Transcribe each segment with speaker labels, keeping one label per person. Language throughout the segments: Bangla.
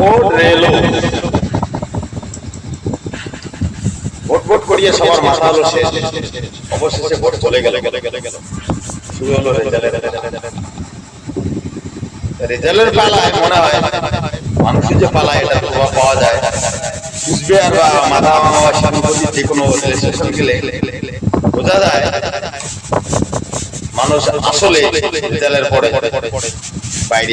Speaker 1: ভোট রেলো। ভোট ভোট করিয়ে সবার মাথা হলো শেষ। অবশেষে ভোট চলে গেল গেল গেল গেল। শুরু হলো রেজাল্টের রেজাল্টের পালায় মনে হয়। মানুষের যে পালায় এটা প্রভাব পাওয়া যায়। কুচবিহার বা মাথা ভাঙা শ্যামপতি যে কোনো স্টেশন গেলে বোঝা যায় মানুষ আসলে রেজাল্টের পরে বাইরে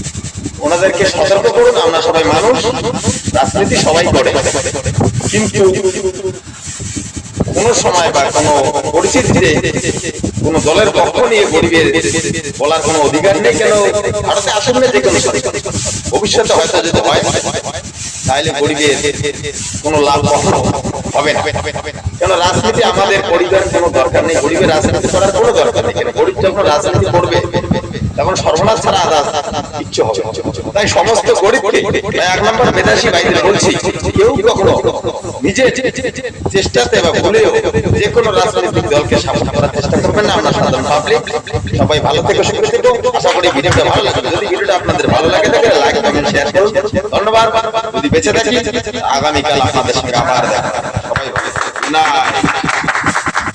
Speaker 1: ওনাদেরকে সতর্ক করুন, আমরা সবাই মানুষ, রাজনীতি সবাই করে। কিন্তু কোন সময় বা কোন পরিস্থিতিতে কোন দলের পক্ষ নিয়ে গরিবের বলার কোনো অধিকার নেই কেন? ভারতে আসুন না যে কোনো ভবিষ্যতে হয়তো যদি হয়, তাহলে গরিবের কোনো লাভ কখনো হবে না। কেন রাজনীতি আমাদের পরিবার কোনো দরকার নেই, গরিবের রাজনীতি করার কোনো দরকার নেই। কেন গরিব যখন রাজনীতি করবে, তখন সর্বনাশ কিচ্ছু হবে। তাই সমস্ত গরিবকে এক নম্বর মেধাসী ভাইদের বলছি কেউ কখনো নিজের চেষ্টাতে বা ভুলেও যে কোনো রাজনৈতিক দলকে সামনে করার চেষ্টা করবেন না। আমরা সাধারণ পাবলিক সবাই ভালো থেকে সুখে থেকো। আশা করি ভিডিওটা ভালো লাগবে। যদি ভিডিওটা আপনাদের ভালো লাগে থাকে লাইক কমেন্ট শেয়ার করুন। ধন্যবাদ। যদি বেঁচে থাকি আগামীকাল আপনাদের সঙ্গে আবার দেখা